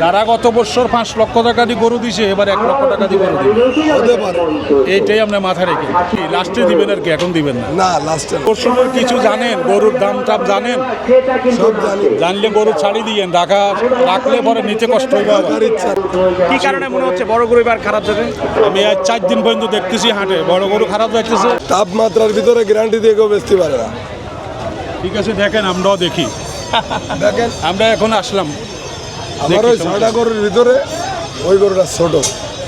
যারা গত বছর পাঁচ লক্ষ টাকা দিয়ে গরু দিছে এবার এক লক্ষ টাকা দিয়ে গরু দিবে। হতে পারে। এইটাই আপনার মাথা রেখে। কি লাস্টে দিবেন আর কি? এখন দিবেন না? না লাস্টে বছরের কিছু জানেন? গরুর দাম টাম জানেন? সব জানি। জানলে গরু ছাড়ি দিয়েন রাখা রাখলে পরে নিচে কষ্ট আবার। টাকার ইচ্ছা কি কারণে মনে হচ্ছে বড় গরু এবার খারাপ যাবে? আমি আজ চার দিন পর্যন্ত দেখতেছি হাটে বড় গরু খারাপ যাচ্ছে তাপমাত্রার ভিতরে গ্যারান্টি দিয়ে কেউ বেচতে পারে না। ঠিক আছে দেখেন আমরাও দেখি। দেখেন। আমরা এখন আসলাম। আমার ওই ছয়টা গরুর ভিতরে ওই গরুটা ছোট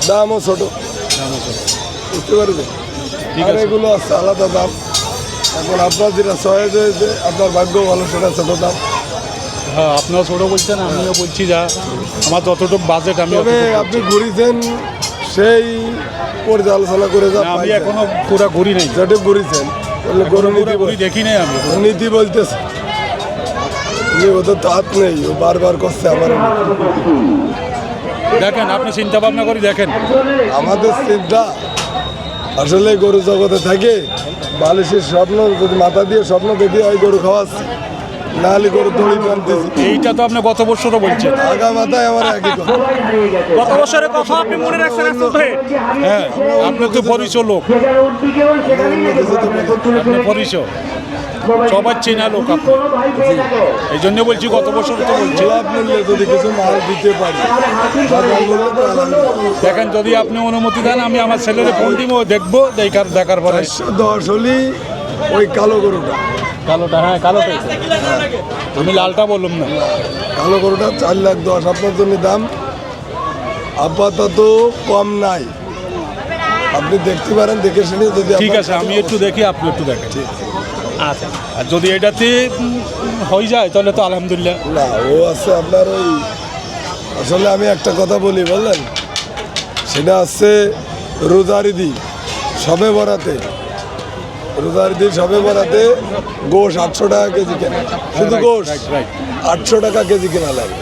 দামও ছোট। বুঝতে পারবেন আর এগুলো আছে আলাদা দাম। এখন আপনার যেটা সহজ হয়েছে আপনার ভাগ্য ভালো সেটা ছোট দাম। হ্যাঁ আপনিও ছোটো বলছেন আমিও বলছি যা। আমার যতটুকু বাজেট আমি তবে আপনি ঘুরিছেন সেই পর্যালোচনা করে যা না, আমি। এখনও পুরো ঘুরি নাই। যেটা ঘুরিছেন নীতি দেখি নাই আমি। নীতি বলতেছে। যে ওদের তো হাত নেই ও বারবার করছে আমার। দেখেন আপনি চিন্তা ভাবনা করে দেখেন। আমাদের চিন্তা আসলে গরু জগতে থাকে। বালিশের স্বপ্ন যদি মাথা দিয়ে স্বপ্ন দেখি ওই গরু খাওয়াচ্ছি। নাহলে গরু দড়ি টানতেছি এইটা তো আপনি গত বছরও বলছেন। আগা মাথায় আমার একই কথা। গত বছরের কথা আপনি মনে রাখছেন আসল ভাই হ্যাঁ আপনি তো পরিচয় লোক। আপনি পরিচয়। সবার চেনা লোক আপনি। এই জন্য বলছি গত বছর তো বলছি। যদি কিছু মাল দিতে পারি। দেখেন যদি আপনি অনুমতি দেন আমি আমার ছেলের ফোন দিব দেখব দেখার দেখার পরে। দশ হলি ওই কালো গরুটা। কালোটা হ্যাঁ কালোটাই আমি লালটা বললাম না। কালো গরুটা চার লাখ দশ। আপনার জন্য দাম আপাতত কম নাই। আপনি দেখতে পারেন দেখে শুনে যদি ঠিক আছে আমি একটু দেখি আপনি একটু দেখেন। আচ্ছা আর যদি এটাতে হয়ে যায় তাহলে তো আলহামদুলিল্লাহ। না ও আছে আপনার ওই আসলে আমি একটা কথা বলি বললেন? সেটা আছে রোজারিদি সবে বরাতে। রোজারিদি সবে বরাতে গোশ আটশো টাকা কেজি কেনা। শুধু গোশ. আটশো টাকা কেজি কেনা লাগে।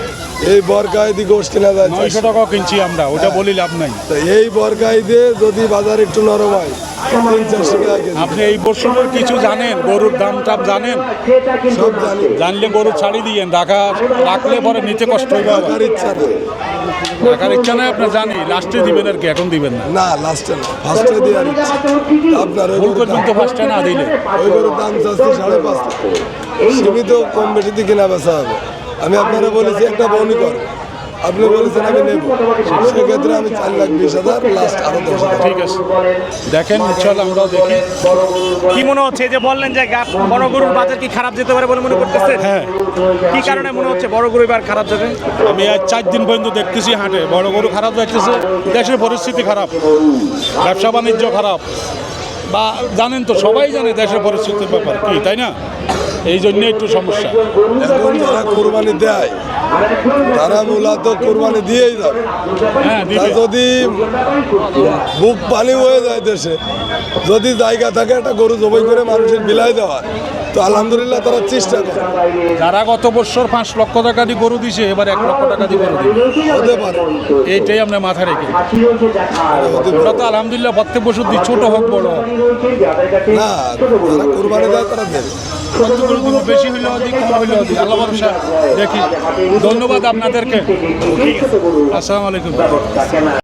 এই বরকায়দি গোশ কেনা যায় নয়শো টাকা কিনছি আমরা ওটা বলি লাভ নাই। তো এই বরকাইদে যদি বাজার একটু নরম হয় আপনি এই বছরের কিছু জানেন গরুর দাম টাম জানেন? সব জানি। জানলে গরু ছাড়ি দিয়েন রাখা রাখলে পরে নিচে কষ্ট হবে। টাকার ইচ্ছা নেই। রাখার ইচ্ছা নাই আপনার জানি লাস্টে দিবেন আর কি এখন দিবেন না। না লাস্টে না ফার্স্টে দেওয়ার ইচ্ছা। আপনার ওই ভুল করবেন ফার্স্টে না দিলে। ওই গরুর দাম চাচ্ছি সাড়ে পাঁচ। সীমিত কম বেশি দিয়ে কেনা বেচা হবে। আমি আপনারা বলেছি একটা বনি কর। আপনি বলেছেন আমি নেব। সেক্ষেত্রে আমি চার লাখ বিশ হাজার লাস্ট আরও দশ হাজার। ঠিক আছে। দেখেন ইনশাল্লাহ আমরাও দেখি। কি মনে হচ্ছে যে বললেন যে গা- বড় গরুর বাজার কি খারাপ যেতে পারে বলে মনে করতেছেন? হ্যাঁ। কি কারণে মনে হচ্ছে বড় গরু এবার খারাপ যাবে? আমি আজ চার দিন পর্যন্ত দেখতেছি হাটে। বড় গরু খারাপ যাচ্ছে দেশের পরিস্থিতি খারাপ। ব্যবসা বাণিজ্য খারাপ। বা জানেন তো, সবাই জানে দেশের পরিস্থিতির ব্যাপার কি, তাই না? এই জন্য একটু সমস্যা। কোরবানি দেয় তারা মূলত কোরবানি দিয়েই যাবে হ্যাঁ যদি বুক পানি হয়ে যায় দেশে যদি জায়গা থাকে একটা গরু জবাই করে মানুষের বিলাই দেওয়ার। তো আলহামদুলিল্লাহ তারা চেষ্টা করে। যারা গত বছর পাঁচ লক্ষ টাকা দিয়ে গরু দিছে এবার এক লক্ষ টাকা দিয়ে গরু দিবে। হতে পারে। এইটাই আপনার মাথা রেখে। ওটা তো আলহামদুলিল্লাহ প্রত্যেক বছর দিই ছোট হোক বড় হোক। না যারা কোরবানি দেয় তারা দেবে। বেশি হইলেও দিই কম হইলেও দিই। আল্লাহ দেখি। ধন্যবাদ আপনাদেরকে। আসসালামু আলাইকুম।